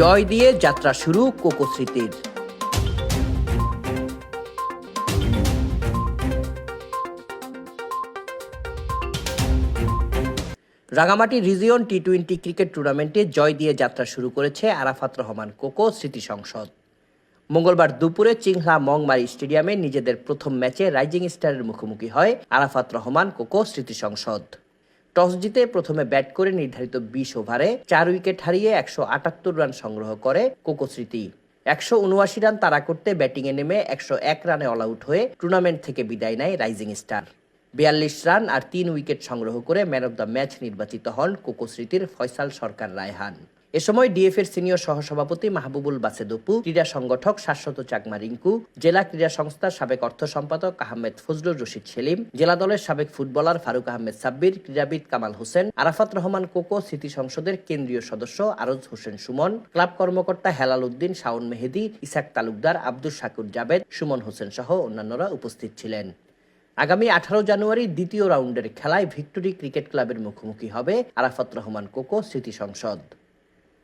জয় দিয়ে যাত্রা শুরু কোকো স্মৃতির। Rangamati region T twenty cricket টুর্নামেন্টে জয় দিয়ে যাত্রা শুরু করেছে আরাফাত রহমান কোকো স্মৃতি সংসদ। মঙ্গলবার দুপুরে চিংহা মংমারি স্টেডিয়ামে নিজেদের প্রথম ম্যাচে রাইজিং স্টারের মুখোমুখি হয় আরাফাত রহমান কোকো স্মৃতি সংসদ। টস জিতে প্রথমে ব্যাট করে নির্ধারিত বিশ ওভারে চার উইকেট হারিয়ে একশো আটাত্তর রান সংগ্রহ করে কোকো স্মৃতি। একশো উনআশি রান তাড়া করতে ব্যাটিংয়ে নেমে একশো এক রানে অল আউট হয়ে টুর্নামেন্ট থেকে বিদায় নেয় রাইজিং স্টার। বিয়াল্লিশ রান আর তিন উইকেট সংগ্রহ করে ম্যান অব দ্য ম্যাচ নির্বাচিত হন কোকো স্মৃতির ফয়সাল সরকার রায়হান। এ সময় ডিএফ এর সিনিয়র সহসভাপতি মাহবুবুল বাসেদপু, ক্রীড়া সংগঠক শাশ্বত চাকমা রিঙ্কু, জেলা ক্রীড়া সংস্থার সাবেক অর্থ সম্পাদক আহমেদ ফজলুর রশিদ সেলিম, জেলা দলের সাবেক ফুটবলার ফারুক আহমেদ সাব্বির, ক্রীড়াবিদ কামাল হোসেন, আরাফাত রহমান কোকো, স্মৃতি সংসদের কেন্দ্রীয় সদস্য আরজ হোসেন সুমন, ক্লাব কর্মকর্তা হেলাল উদ্দিন, শাওন মেহেদি, ইসাক তালুকদার আব্দুল শাকুর জাবেদ, সুমন হোসেন সহ অন্যান্যরা উপস্থিত ছিলেন। আগামী আঠারো জানুয়ারি দ্বিতীয় রাউন্ডের খেলায় ভিক্টোরি ক্রিকেট ক্লাবের মুখোমুখি হবে আরাফাত রহমান কোকো, স্মৃতি সংসদ।